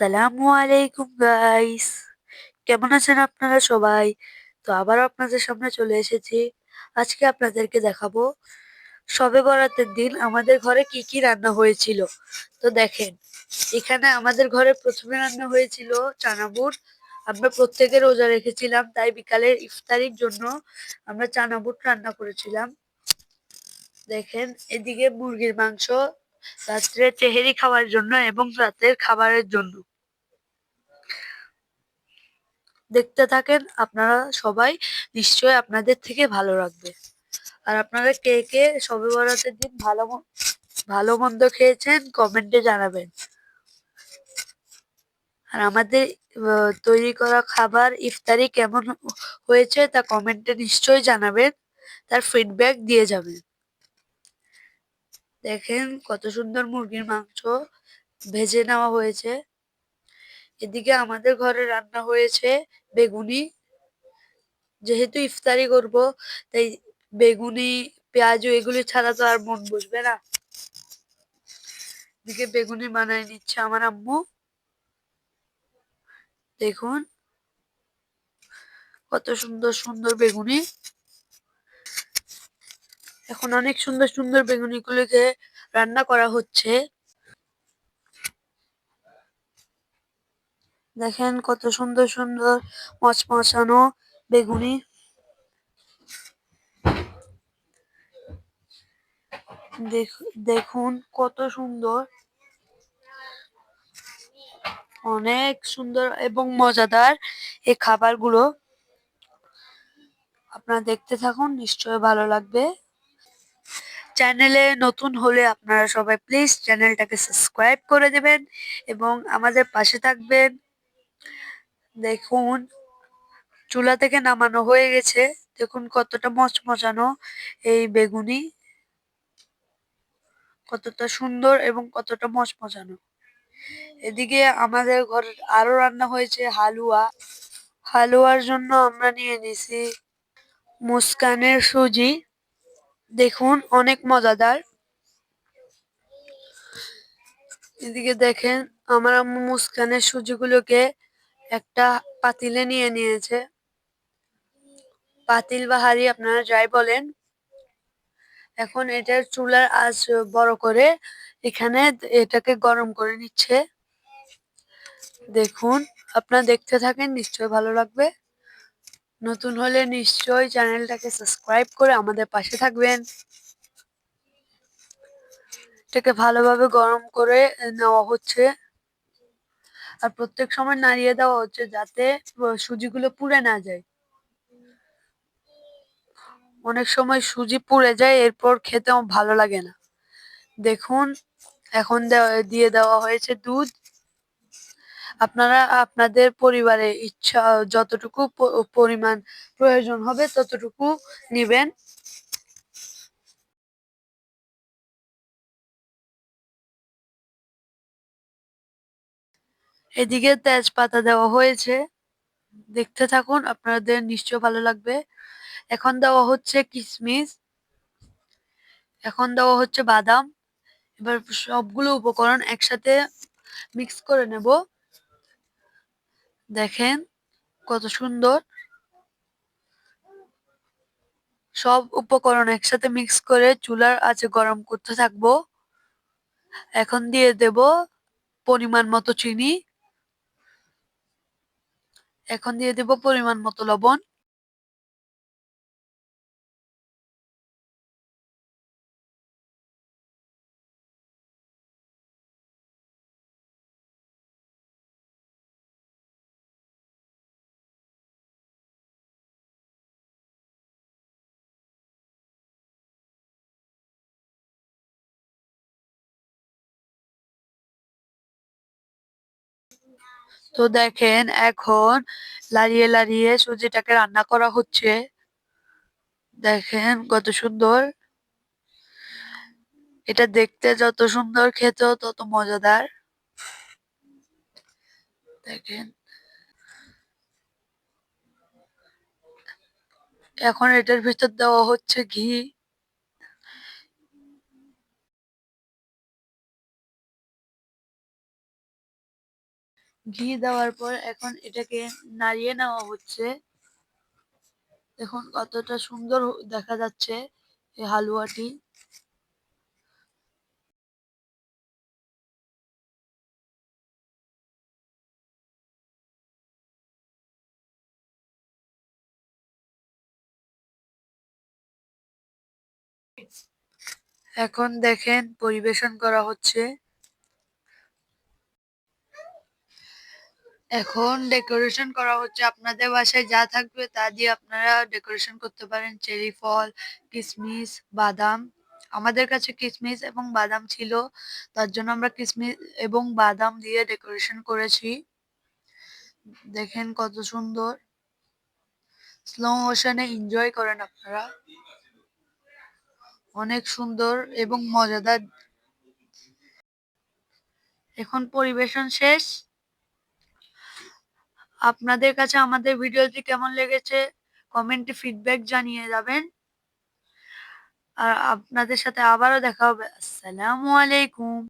আসসালামু আলাইকুম গাইস কেমন আছেন আপনারা সবাই? তো আবারও আপনাদের সামনে চলে এসেছি। আজকে আপনাদেরকে দেখাবো সবে বরাতের দিন আমাদের ঘরে কি কি রান্না হয়েছিল। তো দেখেন, এখানে আমাদের ঘরে প্রথমে রান্না হয়েছিল চানাবুট আমরা প্রত্যেকে রোজা রেখেছিলাম, তাই বিকালের ইফতারির জন্য আমরা চানাবুট রান্না করেছিলাম। দেখেন, এদিকে মুরগির মাংস, রাত্রে তেহেরি খাওয়ার জন্য এবং রাতের খাবারের জন্য। দেখতে থাকেন, আপনারা সবাই নিশ্চয় আপনাদের থেকে ভালো লাগবে আর আপনারা কে কে সবে বরাতের দিন ভালো ভালো মন্দ খেয়েছেন কমেন্টে জানাবেন। আর আমাদের তৈরি করা খাবার ইফতারি কেমন হয়েছে তা কমেন্টে নিশ্চয়ই জানাবেন, তার ফিডব্যাক দিয়ে যাবেন। দেখেন কত সুন্দর মুরগির মাংস ভেজে নেওয়া হয়েছে। এদিকে আমাদের ঘরে রান্না হয়েছে বেগুনি। যেহেতু ইফতারি করব, তাই বেগুনি, পেঁয়াজু এগুলি ছাড়া তো আর মন বসবে না। এদিকে বেগুনি বানাই নিচ্ছে আমার আম্মু। দেখুন কত সুন্দর সুন্দর বেগুনি। এখন অনেক সুন্দর সুন্দর বেগুনিগুলিকে রান্না করা হচ্ছে। দেখেন কত সুন্দর সুন্দর মচমচানো বেগুনি। দেখুন কত সুন্দর। অনেক সুন্দর এবং মজাদার এই খাবারগুলো। আপনারা দেখতে থাকুন নিশ্চয় ভালো লাগবে। চ্যানেলে নতুন হলে আপনারা সবাই প্লিজ চ্যানেলটাকে সাবস্ক্রাইব করে দেবেন এবং আমাদের পাশে থাকবেন। দেখুন, চুলা থেকে নামানো হয়ে গেছে। দেখুন কতটা মচমচানো এই বেগুনি। কতটা সুন্দর এবং কতটা মচমচানো। এদিকে আমাদের ঘরে আরও রান্না হয়েছে হালুয়া। হালুয়ার জন্য আমরা নিয়ে নিছি মুস্কানের সুজি। দেখুন, অনেক মজাদার। এদিকে দেখেন, আমার আম্মু মুস্কানের সুজিগুলোকে একটা পাতিলে নিয়ে নিয়েছে। পাতিল বা হাড়ি আপনারা যাই বলেন। এখন এটার চুলার আঁচ বড় করে এখানে এটাকে গরম করে নিচ্ছে। দেখুন, আপনারা দেখতে থাকেন, নিশ্চয় ভালো লাগবে। নতুন হলে নিশ্চয় চ্যানেলটাকে সাবস্ক্রাইব করে আমাদের পাশে থাকবেন। এটাকে ভালোভাবে গরম করে নেওয়া হচ্ছে। আর প্রত্যেক সময় নাড়িয়ে দেওয়া হচ্ছে যাতে সুজিগুলো পুড়ে না যায়। অনেক সময় সুজি পুড়ে যায়, এরপর খেতেও ভালো লাগে না। দেখুন, এখন দিয়ে দেওয়া হয়েছে দুধ। আপনারা, আপনাদের পরিবারে ইচ্ছা, যতটুকু পরিমাণ প্রয়োজন হবে, ততটুকু নিবেন। এদিকে তেজপাতা দেওয়া হয়েছে। দেখতে থাকুন, আপনাদের নিশ্চয় ভালো লাগবে। এখন দেওয়া হচ্ছে কিশমিশ এখন দেওয়া হচ্ছে বাদাম। এবার সবগুলো উপকরণ একসাথে মিক্স করে নেব। দেখেন কত সুন্দর। সব উপকরণ একসাথে মিক্স করে চুলার আঁচে গরম করতে থাকব। এখন দিয়ে দেব পরিমাণ মতো চিনি। এখন দিয়ে দেব পরিমাণ মতো লবণ। তো দেখেন এখন লাড়িয়ে লাড়িয়ে সুজিটাকে রান্না করা হচ্ছে। দেখেন কত সুন্দর। এটা দেখতে যত সুন্দর, খেতেও তত মজাদার। দেখেন। এখন এটার ভিতর দেওয়া হচ্ছে ঘি। ঘি দেওয়ার পর এখন এটাকে নাড়িয়ে নেওয়া হচ্ছে। দেখুন কতটা সুন্দর দেখা যাচ্ছে এই হালুয়াটি। এখন দেখেন পরিবেশন করা হচ্ছে। এখন ডেকোরেশন করা হচ্ছে আপনাদের বাসায়, যা থাকবে তা দিয়ে আপনারা ডেকোরেশন করতে পারেন। চেরি ফল কিশমিশ বাদাম। আমাদের কাছে কিশমিশ এবং বাদাম ছিল, তার জন্য আমরা কিশমিশ এবং বাদাম দিয়ে ডেকোরেশন করেছি। দেখেন কত সুন্দর। স্লো মোশনে এনজয় করেন আপনারা। অনেক সুন্দর এবং মজাদার। এখন পরিবেশন শেষ। আপনাদের কাছে আমাদের ভিডিওটি কেমন লেগেছে? কমেন্টে ফিডব্যাক জানিয়ে যাবেন। আর আপনাদের সাথে আবারও দেখা হবে। আসসালামু আলাইকুম।